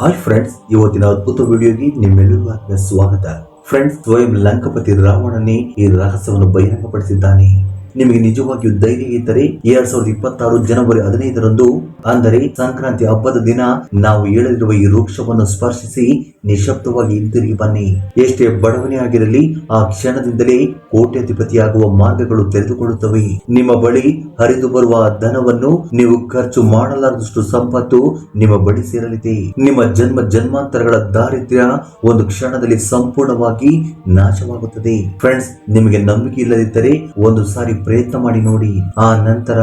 Hi friends ಇವತ್ತಿನ ಅದ್ಭುತ ವಿಡಿಯೋಗೆ ನಿಮ್ಮೆಲ್ಲರಿಗೂ ಆತ್ಮೀಯ ಸ್ವಾಗತ. ಫ್ರೆಂಡ್ಸ್ ಸ್ವಯಂ ಲಂಕಪತಿ ರಾವಣನೇ ಈ ರಹಸ್ಯವನ್ನು ಬಹಿರಂಗಪಡಿಸಿದ್ದಾನೆ. ನಿಮಗೆ ನಿಜವಾಗಿಯೂ ಧೈರ್ಯ ಇದ್ದರೆ ಎರಡ್ ಸಾವಿರದ ಇಪ್ಪತ್ತಾರು ಜನವರಿ ಹದಿನೈದರಂದು, ಅಂದರೆ ಸಂಕ್ರಾಂತಿ ಹಬ್ಬದ ದಿನ, ನಾವು ಹೇಳಲಿರುವ ಈ ವೃಕ್ಷವನ್ನು ಸ್ಪರ್ಶಿಸಿ ನಿಶಬ್ದವಾಗಿ ಹಿಂತಿರುಗಿ ಬನ್ನಿ. ಎಷ್ಟೇ ಬಡವಣೆ ಆಗಿರಲಿ, ಆ ಕ್ಷಣದಿಂದಲೇ ಕೋಟ್ಯಾಧಿಪತಿಯಾಗುವ ಮಾರ್ಗಗಳು ತೆರೆದುಕೊಳ್ಳುತ್ತವೆ. ನಿಮ್ಮ ಬಳಿ ಹರಿದು ಬರುವ ಧನವನ್ನು ನೀವು ಖರ್ಚು ಮಾಡಲಾರದಷ್ಟು ಸಂಪತ್ತು ನಿಮ್ಮ ಬಳಿ ಸೇರಲಿದೆ. ನಿಮ್ಮ ಜನ್ಮ ಜನ್ಮಾಂತರಗಳ ದಾರಿದ್ರ್ಯ ಒಂದು ಕ್ಷಣದಲ್ಲಿ ಸಂಪೂರ್ಣವಾಗಿ ನಾಶವಾಗುತ್ತದೆ. ಫ್ರೆಂಡ್ಸ್ ನಿಮಗೆ ನಂಬಿಕೆ ಇಲ್ಲದಿದ್ದರೆ ಒಂದು ಸಾರಿ ಪ್ರಯತ್ನ ಮಾಡಿ ನೋಡಿ. ಆ ನಂತರ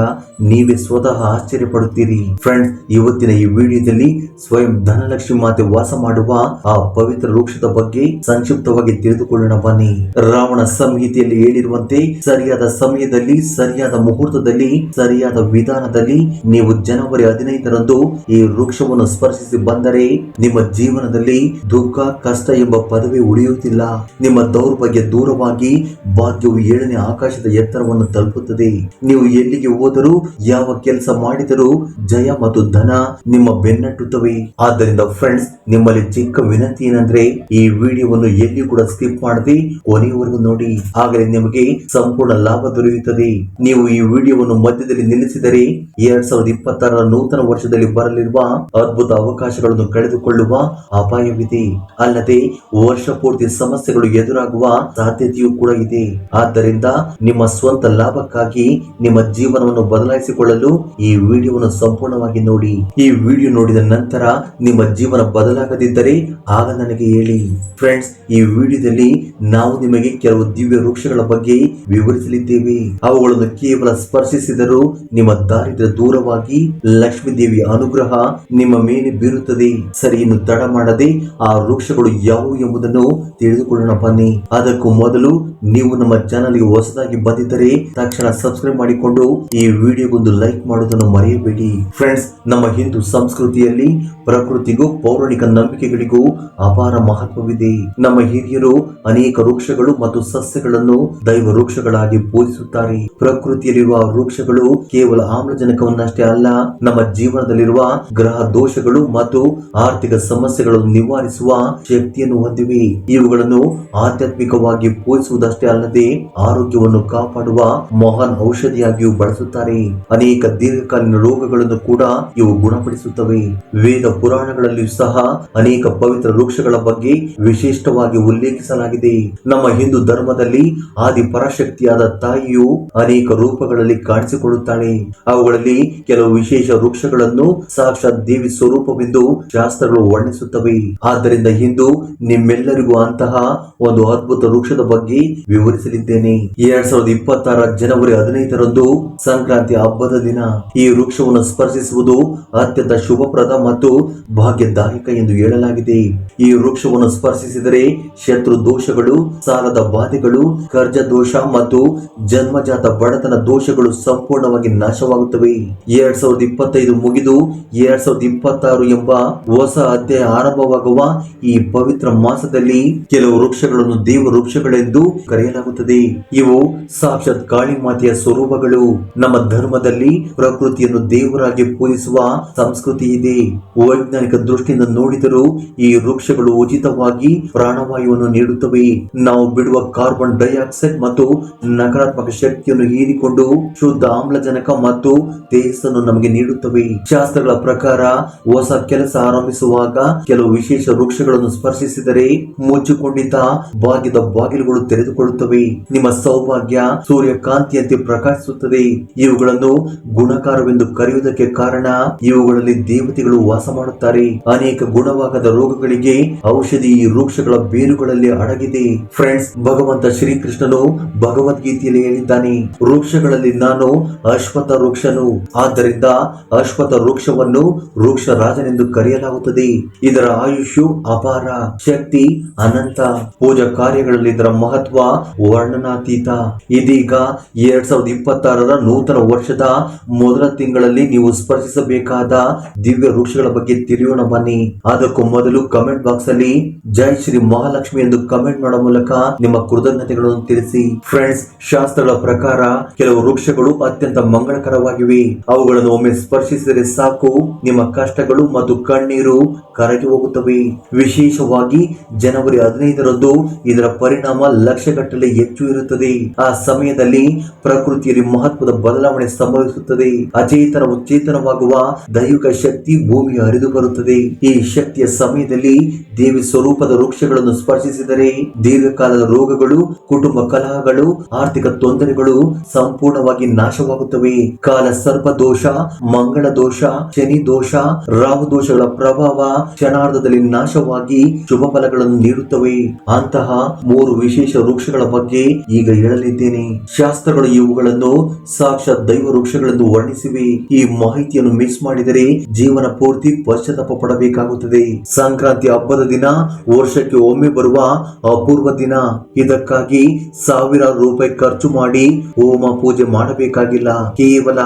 ನೀವೇ ಸ್ವತಃ ಆಶ್ಚರ್ಯ ಪಡುತ್ತೀರಿ ಫ್ರೆಂಡ್ಸ್ ಇವತ್ತಿನ ಈ ವಿಡಿಯೋದಲ್ಲಿ ಸ್ವಯಂ ಧನಲಕ್ಷ್ಮಿ ಮಾತೆ ವಾಸ ಮಾಡುವ ಆ ಪವಿತ್ರ ವೃಕ್ಷದ ಬಗ್ಗೆ ಸಂಕ್ಷಿಪ್ತವಾಗಿ ತಿಳಿದುಕೊಳ್ಳೋಣ ಬನ್ನಿ. ರಾವಣ ಸಂಹಿತೆಯಲ್ಲಿ ಹೇಳಿರುವಂತೆ, ಸರಿಯಾದ ಸಮಯದಲ್ಲಿ, ಸರಿಯಾದ ಮುಹೂರ್ತದಲ್ಲಿ, ಸರಿಯಾದ ವಿಧಾನದಲ್ಲಿ ನೀವು ಜನವರಿ ಹದಿನೈದರಂದು ಈ ವೃಕ್ಷವನ್ನು ಸ್ಪರ್ಶಿಸಿ ಬಂದರೆ ನಿಮ್ಮ ಜೀವನದಲ್ಲಿ ದುಃಖ, ಕಷ್ಟ ಎಂಬ ಪದವಿ ಉಳಿಯುತ್ತಿಲ್ಲ ನಿಮ್ಮ ದೌರ್ಭಾಗ್ಯ ದೂರವಾಗಿ ಭಾಗ್ಯವು ಏಳನೇ ಆಕಾಶದ ಎತ್ತರವನ್ನು ತಲುಪುತ್ತದೆ. ನೀವು ಎಲ್ಲಿಗೆ ಹೋದರೂ, ಯಾವ ಕೆಲಸ ಮಾಡಿದರೂ ಜಯ ಮತ್ತು ಧನ ನಿಮ್ಮ ಬೆನ್ನಟ್ಟುತ್ತವೆ. ಆದ್ದರಿಂದ ಫ್ರೆಂಡ್ಸ್ ನಿಮ್ಮಲ್ಲಿ ಚಿಕ್ಕ ವಿನಂತಿ ಏನಂದ್ರೆ, ಈ ವಿಡಿಯೋವನ್ನು ಎಲ್ಲಿ ಕೂಡ ಸ್ಕಿಪ್ ಮಾಡದೆ ಕೊನೆಯವರೆಗೂ ನೋಡಿ. ಆಗಲೇ ನಿಮಗೆ ಸಂಪೂರ್ಣ ಲಾಭ ದೊರೆಯುತ್ತದೆ. ನೀವು ಈ ವಿಡಿಯೋವನ್ನು ಮಧ್ಯದಲ್ಲಿ ನಿಲ್ಲಿಸಿದರೆ, ಎರಡ್ ಸಾವಿರದ ಇಪ್ಪತ್ತಾರರ ನೂತನ ವರ್ಷದಲ್ಲಿ ಬರಲಿರುವ ಅದ್ಭುತ ಅವಕಾಶಗಳನ್ನು ಕಳೆದುಕೊಳ್ಳುವ ಅಪಾಯವಿದೆ. ಅಲ್ಲದೆ, ವರ್ಷ ಪೂರ್ತಿ ಸಮಸ್ಯೆಗಳು ಎದುರಾಗುವ ಸಾಧ್ಯತೆಯೂ ಕೂಡ ಇದೆ. ಆದ್ದರಿಂದ ನಿಮ್ಮ ಸ್ವಂತ ಲಾಭಕ್ಕಾಗಿ ನಿಮ್ಮ ಜೀವನವನ್ನು ಬದಲಾಯಿಸಿಕೊಳ್ಳಲು ಈ ವಿಡಿಯೋವನ್ನು ಸಂಪೂರ್ಣವಾಗಿ ನೋಡಿ. ಈ ವಿಡಿಯೋ ನೋಡಿದ ನಂತರ ನಿಮ್ಮ ಜೀವನ ಬದಲಾಗದಿದ್ದರೆ ಆಗ ನನಗೆ ಹೇಳಿ. ಫ್ರೆಂಡ್ಸ್ ಈ ವಿಡಿಯೋದಲ್ಲಿ ನಾವು ನಿಮಗೆ ಕೆಲವು ದಿವ್ಯ ವೃಕ್ಷಗಳ ಬಗ್ಗೆ ವಿವರಿಸಲಿದ್ದೇವೆ. ಅವುಗಳನ್ನು ಕೇವಲ ಸ್ಪರ್ಶಿಸಿದರೂ ನಿಮ್ಮ ದಾರಿದ್ರ ದೂರವಾಗಿ ಲಕ್ಷ್ಮೀ ದೇವಿ ಅನುಗ್ರಹ ನಿಮ್ಮ ಮೇಲೆ ಬೀರುತ್ತದೆ. ಸರಿ, ಇನ್ನು ತಡ ಮಾಡದೆ ಆ ವೃಕ್ಷಗಳು ಯಾವುವು ಎಂಬುದನ್ನು ತಿಳಿದುಕೊಳ್ಳೋಣ ಬನ್ನಿ. ಅದಕ್ಕೂ ಮೊದಲು ನೀವು ನಮ್ಮ ಚಾನಲ್ಗೆ ಹೊಸದಾಗಿ ಬಂದಿದ್ದರೆ ತಕ್ಷಣ ಸಬ್ಸ್ಕ್ರೈಬ್ ಮಾಡಿಕೊಂಡು ಈ ವಿಡಿಯೋಗೊಂದು ಲೈಕ್ ಮಾಡೋದನ್ನು ಮರೆಯಬೇಡಿ. ಫ್ರೆಂಡ್ಸ್ ನಮ್ಮ ಹಿಂದೂ ಸಂಸ್ಕೃತಿಯಲ್ಲಿ ಪ್ರಕೃತಿಗೂ ಪೌರಾಣಿಕ ನಂಬಿಕೆಗಳಿಗೂ ಅಪಾರ ಮಹತ್ವವಿದೆ. ನಮ್ಮ ಹಿರಿಯರು ಅನೇಕ ವೃಕ್ಷಗಳು ಮತ್ತು ಸಸ್ಯಗಳನ್ನು ದೈವ ವೃಕ್ಷಗಳಾಗಿ ಪೂಜಿಸುತ್ತಾರೆ. ಪ್ರಕೃತಿಯಲ್ಲಿರುವ ವೃಕ್ಷಗಳು ಕೇವಲ ಆಮ್ಲಜನಕವನ್ನಷ್ಟೇ ಅಲ್ಲ, ನಮ್ಮ ಜೀವನದಲ್ಲಿರುವ ಗ್ರಹ ದೋಷಗಳು ಮತ್ತು ಆರ್ಥಿಕ ಸಮಸ್ಯೆಗಳನ್ನು ನಿವಾರಿಸುವ ಶಕ್ತಿಯನ್ನು ಹೊಂದಿವೆ. ಇವುಗಳನ್ನು ಆಧ್ಯಾತ್ಮಿಕವಾಗಿ ಪೂಜಿಸುವುದಷ್ಟೇ ಅಲ್ಲದೆ ಆರೋಗ್ಯವನ್ನು ಕಾಪಾಡುವ ಮಹಾನ್ ಔಷಧಿಯಾಗಿಯೂ ಬಳಸುತ್ತಾರೆ. ಅನೇಕ ದೀರ್ಘಕಾಲೀನ ರೋಗಗಳನ್ನು ಕೂಡ ಇವು ಗುಣಪಡಿಸುತ್ತವೆ. ವೇದ ಪುರಾಣಗಳಲ್ಲಿಯೂ ಸಹ ಅನೇಕ ಪವಿತ್ರ ವೃಕ್ಷಗಳ ಬಗ್ಗೆ ವಿಶಿಷ್ಟವಾಗಿ ಉಲ್ಲೇಖಿಸಲಾಗಿದೆ. ನಮ್ಮ ಹಿಂದೂ ಧರ್ಮದಲ್ಲಿ ಆದಿ ಪರಾಶಕ್ತಿಯಾದ ತಾಯಿಯು ಅನೇಕ ರೂಪಗಳಲ್ಲಿ ಕಾಣಿಸಿಕೊಳ್ಳುತ್ತಾಳೆ. ಅವುಗಳಲ್ಲಿ ಕೆಲವು ವಿಶೇಷ ವೃಕ್ಷಗಳನ್ನು ಸಾಕ್ಷಾತ್ ದೇವಿ ಸ್ವರೂಪವೆಂದು ಶಾಸ್ತ್ರಗಳು ವರ್ಣಿಸುತ್ತವೆ. ಆದ್ದರಿಂದ ಇಂದು ನಿಮ್ಮೆಲ್ಲರಿಗೂ ಅಂತಹ ಒಂದು ಅದ್ಭುತ ವೃಕ್ಷದ ಬಗ್ಗೆ ವಿವರಿಸಲಿದ್ದೇನೆ. ಎರಡ್ ಸಾವಿರದ ಇಪ್ಪತ್ತಾರ ಜನವರಿ ಹದಿನೈದರಂದು ಸಂಕ್ರಾಂತಿ ಹಬ್ಬದ ದಿನ ಈ ವೃಕ್ಷವನ್ನು ಸ್ಪರ್ಶಿಸುವುದು ಅತ್ಯಂತ ಶುಭಪ್ರದ ಮತ್ತು ಭಾಗ್ಯದಾಯಕ ಎಂದು ಹೇಳಲಾಗಿದೆ. ಈ ವೃಕ್ಷವನ್ನು ಸ್ಪರ್ಶಿಸಿದರೆ ಶತ್ರು ದೋಷಗಳು, ಸಾಲದ ಬಾಧೆಗಳು ಕರ್ಜ ದೋಷ ಮತ್ತು ಜನ್ಮಜಾತ ಬಡತನ ದೋಷಗಳು ಸಂಪೂರ್ಣವಾಗಿ ನಾಶವಾಗುತ್ತವೆ. ಎರಡ್ ಸಾವಿರದ ಇಪ್ಪತ್ತೈದು ಮುಗಿದು ಎರಡ್ ಸಾವಿರದ ಇಪ್ಪತ್ತಾರು ಎಂಬ ಹೊಸ ಅಧ್ಯಾಯ ಆರಂಭವಾಗುವ ಈ ಪವಿತ್ರ ಮಾಸದಲ್ಲಿ ಕೆಲವು ವೃಕ್ಷಗಳನ್ನು ದೇವ ವೃಕ್ಷಗಳೆಂದು ಕರೆಯಲಾಗುತ್ತದೆ. ಇವು ಸಾಕ್ಷಾತ್ ಕಾಳಿ ಮಾತೆಯ ಸ್ವರೂಪಗಳು ನಮ್ಮ ಧರ್ಮದಲ್ಲಿ ಪ್ರಕೃತಿಯನ್ನು ದೇವರಾಗಿ ಪೂಜಿಸುವ ಸಂಸ್ಕೃತಿ ಇದೆ. ವೈಜ್ಞಾನಿಕ ದೃಷ್ಟಿಯಿಂದ ನೋಡಿದರೂ ಈ ವೃಕ್ಷಗಳು ಉಚಿತವಾಗಿ ಪ್ರಾಣವಾಯುವನ್ನು ನೀಡುತ್ತವೆ. ನಾವು ಬಿಡುವ ಕಾರ್ಬನ್ ಡೈಆಕ್ಸೈಡ್ ಮತ್ತು ನಕಾರಾತ್ಮಕ ಶಕ್ತಿಯನ್ನು ಹೀರಿಕೊಂಡು ಶುದ್ಧ ಆಮ್ಲಜನಕ ಮತ್ತು ತೇಜಸ್ಸನ್ನು ನಮಗೆ ನೀಡುತ್ತವೆ. ಶಾಸ್ತ್ರಗಳ ಪ್ರಕಾರ ಹೊಸ ಕೆಲಸ ಆರಂಭಿಸುವಾಗ ಕೆಲವು ವಿಶೇಷ ವೃಕ್ಷಗಳನ್ನು ಸ್ಪರ್ಶಿಸಿದರೆ ಮುಚ್ಚಿಕೊಂಡಿದ್ದ ಭಾಗ್ಯದ ಬಾಗಿಲುಗಳು ತೆರೆದುಕೊಳ್ಳುತ್ತವೆ. ನಿಮ್ಮ ಸೌಭಾಗ್ಯ ಸೂರ್ಯಕಾಂತಿಯಂತೆ ಪ್ರಕಾಶಿಸುತ್ತದೆ. ಇವುಗಳನ್ನು ಗುಣಕಾರವೆಂದು ಕರೆಯುವುದಕ್ಕೆ ಕಾರಣ ಇವುಗಳಲ್ಲಿ ದೇವತೆಗಳು ವಾಸ ಮಾಡುತ್ತಾರೆ. ಅನೇಕ ಗುಣವಾಗದ ರೋಗಗಳಿಗೆ ಔಷಧಿ ಈ ವೃಕ್ಷಗಳ ಬೇರುಗಳಲ್ಲಿ ಅಡಗಿದೆ. ಫ್ರೆಂಡ್ಸ್ ಭಗವಂತ ಶ್ರೀಕೃಷ್ಣನು ಭಗವದ್ಗೀತೆಯಲ್ಲಿ ಹೇಳಿದ್ದಾನೆ, ವೃಕ್ಷಗಳಲ್ಲಿ ನಾನು ಅಶ್ವಥ ವೃಕ್ಷನು. ಆದ್ದರಿಂದ ಅಶ್ವಥ ವೃಕ್ಷವನ್ನು ವೃಕ್ಷ ರಾಜನೆಂದು ಕರೆಯಲಾಗುತ್ತದೆ. ಇದರ ಆಯುಷ್ಯು ಅಪಾರ, ಶಕ್ತಿ ಅನಂತ. ಪೂಜಾ ಕಾರ್ಯಗಳಲ್ಲಿ ಇದರ ಮಹತ್ವ ವರ್ಣನಾತೀತ. ಇದೀಗ ಎರಡ್ ಸಾವಿರದ ಇಪ್ಪತ್ತಾರರ ನೂತನ ವರ್ಷದ ಮೊದಲ ತಿಂಗಳಲ್ಲಿ ನೀವು ಸ್ಪರ್ಶಿಸಬೇಕಾದ ದಿವ್ಯ ವೃಕ್ಷಗಳ ಬಗ್ಗೆ ತಿಳಿಯೋಣ ಬನ್ನಿ. ಅದಕ್ಕೂ ಮೊದಲು ಕಮೆಂಟ್ ಬಾಕ್ಸ್ ಅಲ್ಲಿ ಜೈ ಶ್ರೀ ಮಹಾಲಕ್ಷ್ಮಿ ಎಂದು ಕಮೆಂಟ್ ಮಾಡುವ ಮೂಲಕ ನಿಮ್ಮ ಕೃತಜ್ಞತೆಗಳನ್ನು ತಿಳಿಸಿ. ಫ್ರೆಂಡ್ಸ್ ಶಾಸ್ತ್ರಗಳ ಪ್ರಕಾರ ಕೆಲವು ವೃಕ್ಷಗಳು ಅತ್ಯಂತ ಮಂಗಳಕರವಾಗಿವೆ. ಅವುಗಳನ್ನು ಒಮ್ಮೆ ಸ್ಪರ್ಶಿಸಿದರೆ ಸಾಕು. ನಿಮ್ಮ ಕಷ್ಟಗಳು ಮತ್ತು ಕಣ್ಣೀರು ಕರಗಿ ಹೋಗುತ್ತವೆ. ವಿಶೇಷವಾಗಿ ಜನವರಿ ಹದಿನೈದರಂದು ಇದರ ಪರಿಣಾಮ ಲಕ್ಷಗಟ್ಟಲೆ ಹೆಚ್ಚು ಇರುತ್ತದೆ. ಆ ಸಮಯದಲ್ಲಿ ಪ್ರಕೃತಿಯಲ್ಲಿ ಮಹತ್ವದ ಬದಲಾವಣೆ ಸಂಭವಿಸುತ್ತದೆ. ಅಚೇತನ ಉಚ್ಚೇತನವಾಗುವ ದೈವಿಕ ಶಕ್ತಿ ಭೂಮಿಯ ಹರಿದು ಬರುತ್ತದೆ. ಈ ಶಕ್ತಿಯ ಸಮಯದಲ್ಲಿ ದೇವಿ ಸ್ವರೂಪದ ವೃಕ್ಷಗಳನ್ನು ಸ್ಪರ್ಶಿಸಿದರೆ ದೀರ್ಘಕಾಲದ ರೋಗಗಳು, ಕುಟುಂಬ ಕಲಹಗಳು, ಆರ್ಥಿಕ ತೊಂದರೆಗಳು ಸಂಪೂರ್ಣವಾಗಿ ನಾಶವಾಗುತ್ತವೆ. ಕಾಲ ಸರ್ಪ ದೋಷ, ಮಂಗಳ ದೋಷ, ಶನಿ ದೋಷ, ರಾಹು ದೋಷಗಳ ಪ್ರಭಾವ ಕ್ಷಣಾರ್ಧದಲ್ಲಿ ನಾಶವಾಗಿ ಶುಭ ಫಲಗಳನ್ನು ನೀಡುತ್ತವೆ. ಅಂತಹ ಮೂರು ವಿಶೇಷ ವೃಕ್ಷಗಳ ಬಗ್ಗೆ ಈಗ ಹೇಳಲಿದ್ದೇನೆ. ಶಾಸ್ತ್ರಗಳು ಇವುಗಳನ್ನು ಸಾಕ್ಷಾತ್ ದೈವ ವೃಕ್ಷಗಳೆಂದು ವರ್ಣಿಸಿವೆ. ಈ ಮಾಹಿತಿಯನ್ನು ಮಿಸ್ ಮಾಡಿದರೆ ಜೀವನ ಪೂರ್ತಿ ಪಶ್ಚಾತ್ತಾಪ ಪಡಬೇಕಾಗುತ್ತದೆ ಸಂಕ್ರಾಂತಿ ಹಬ್ಬದ ದಿನ ವರ್ಷಕ್ಕೆ ಒಮ್ಮೆ ಬರುವ ಅಪೂರ್ವ ದಿನ. ಇದಕ್ಕಾಗಿ ಸಾವಿರಾರು ರೂಪಾಯಿ ಖರ್ಚು ಮಾಡಿ ಹೋಮ ಪೂಜೆ ಮಾಡಬೇಕಾಗಿಲ್ಲ. ಕೇವಲ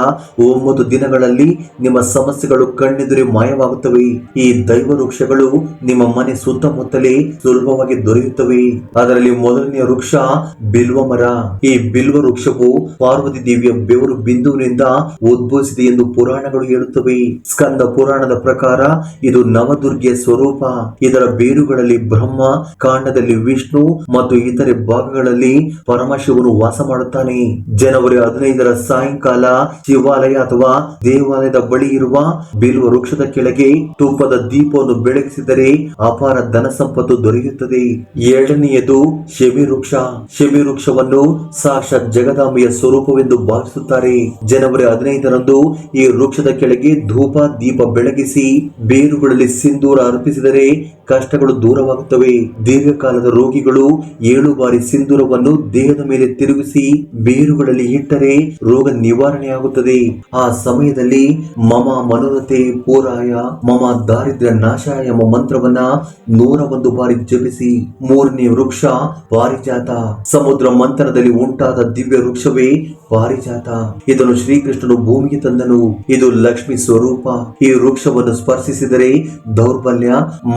ಒಂಬತ್ತು ದಿನಗಳಲ್ಲಿ ನಿಮ್ಮ ಸಮಸ್ಯೆಗಳು ಕಣ್ಣೆದುರೇ ಮಾಯವಾಗುತ್ತವೆ. ಈ ದೈವ ವೃಕ್ಷಗಳು ನಿಮ್ಮ ಮನೆ ಸುತ್ತಮುತ್ತಲೇ ಸುಲಭವಾಗಿ ದೊರೆಯುತ್ತವೆ. ಅದರಲ್ಲಿ ಮೊದಲನೆಯ ವೃಕ್ಷ ಬಿಲ್ವ ಮರ. ಈ ಬಿಲ್ವ ವೃಕ್ಷವು ಪಾರ್ವತಿ ದೇವಿಯ ಬೆವರು ಬಿಂದುವಿನಿಂದ ಉದ್ಭವಿಸಿದೆ ಎಂದು ಪುರಾಣಗಳು ಹೇಳುತ್ತವೆ. ಸ್ಕಂದ ಪುರಾಣದ ಪ್ರಕಾರ ಇದು ನವದುರ್ಗೆಯ ಸ್ವರೂಪ. ಇದರ ಬೇರುಗಳಲ್ಲಿ ಬ್ರಹ್ಮ, ಕಾಂಡದಲ್ಲಿ ವಿಷ್ಣು ಮತ್ತು ಇತರೆ ಭಾಗಗಳಲ್ಲಿ ಪರಮಶಿವನು ವಾಸ ಮಾಡುತ್ತಾನೆ. ಜನವರಿ ಹದಿನೈದರ ಸಾಯಂಕಾಲ ಶಿವಾಲಯ ಅಥವಾ ದೇವಾಲಯದ ಬಳಿ ಇರುವ ಬಿಲ್ವ ವೃಕ್ಷದ ಕೆಳಗೆ ತೂಪದ ದೀಪವನ್ನು ಬೆಳಗಿಸಿದರೆ ಅಪಾರ ಧನ ಸಂಪತ್ತು ದೊರೆಯುತ್ತದೆ. ಎರಡನೆಯದು ಶಮಿ ವೃಕ್ಷ ಶಮಿ ವೃಕ್ಷವನ್ನು ಸಾಕ್ಷಾತ್ ಜಗದಾಂಬೆಯ ಸ್ವರೂಪವೆಂದು ಭಾವಿಸುತ್ತಾರೆ. ಜನವರಿ ಹದಿನೈದರಂದು ಈ ವೃಕ್ಷದ ಕೆಳಗೆ ಧೂಪ, ದೀಪ ಬೆಳಗಿಸಿ ಬೇರುಗಳಲ್ಲಿ ಸಿಂಧೂರ ಅರ್ಪಿಸಿದರೆ ಕಷ್ಟಗಳು ದೂರವಾಗುತ್ತವೆ. ದೀರ್ಘಕಾಲದ ರೋಗಿಗಳು ಏಳು ಬಾರಿ ಸಿಂಧೂರವನ್ನು ದೇಹದ ಮೇಲೆ ತಿರುಗಿಸಿ ಬೇರುಗಳಲ್ಲಿ ಇಟ್ಟರೆ ರೋಗ ನಿವಾರಣೆಯಾಗುತ್ತದೆ. ಆ ಸಮಯದಲ್ಲಿ ಮಮ ಮನೋರತೆ ಪೂರಾಯ, ಮಮ ದಾರಿದ್ರ್ಯ ನಾಶ ಎಂಬ ಮಂತ್ರವನ್ನ ನೂರ ಒಂದು ಬಾರಿ ಜಪಿಸಿ ಮೂರನೇ ವೃಕ್ಷ ಪಾರಿಜಾತ ಸಮುದ್ರ ಮಂಥನದಲ್ಲಿ ಉಂಟಾದ ದಿವ್ಯ ವೃಕ್ಷವೇ ಪಾರಿಜಾತ ಇದನ್ನು ಶ್ರೀಕೃಷ್ಣನು ಭೂಮಿಗೆ ತಂದನು. ಇದು ಲಕ್ಷ್ಮಿ ಸ್ವರೂಪ. ಈ ವೃಕ್ಷವನ್ನು ಸ್ಪರ್ಶಿಸಿದರೆ ದೌರ್ಬಲ್ಯ,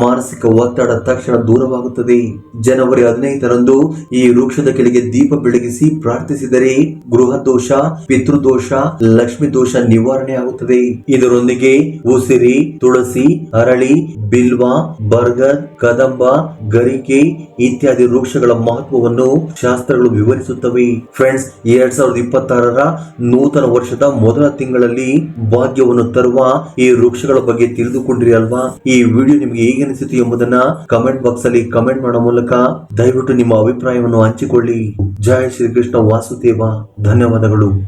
ಮಾನಸಿಕ ಒತ್ತಡ ತಕ್ಷಣ ದೂರವಾಗುತ್ತದೆ. ಜನವರಿ ಹದಿನೈದರಂದು ಈ ವೃಕ್ಷದ ಕೆಳಗೆ ದೀಪ ಬೆಳಗಿಸಿ ಪ್ರಾರ್ಥಿಸಿದರೆ ಗೃಹ ದೋಷ ಪಿತೃದೋಷ ಲಕ್ಷ್ಮಿ ದೋಷ ನಿವಾರಣೆ ಆಗುತ್ತದೆ. ಇದರೊಂದಿಗೆ ಉಸಿರಿ, ತುಳಸಿ, ಅರಳಿ, ಬಿಲ್ವ, ಬರ್ಗರ್, ಕದಂಬ, ಗರಿಕೆ ಇತ್ಯಾದಿ ವೃಕ್ಷಗಳ ಮಹತ್ವವನ್ನು ಶಾಸ್ತ್ರಗಳು ವಿವರಿಸುತ್ತವೆ. ಫ್ರೆಂಡ್ಸ್ ಎರಡ್ ಸಾವಿರದ ಇಪ್ಪತ್ತಾರರ ನೂತನ ವರ್ಷದ ಮೊದಲ ತಿಂಗಳಲ್ಲಿ ಭಾಗ್ಯವನ್ನು ತರುವ ಈ ವೃಕ್ಷಗಳ ಬಗ್ಗೆ ತಿಳಿದುಕೊಂಡ್ರಿ ಅಲ್ವಾ? ಈ ವಿಡಿಯೋ ನಿಮಗೆ ಹೇಗೆ ಅನಿಸಿತು ಎಂಬುದನ್ನ ಕಮೆಂಟ್ ಬಾಕ್ಸ್ ಅಲ್ಲಿ ಕಮೆಂಟ್ ಮಾಡೋ ಮೂಲಕ ದಯವಿಟ್ಟು ನಿಮ್ಮ ಅಭಿಪ್ರಾಯವನ್ನು ಹಂಚಿಕೊಳ್ಳಿ. ಜಯ ಶ್ರೀಕೃಷ್ಣ ವಾಸುದೇವ. ಧನ್ಯವಾದಗಳು.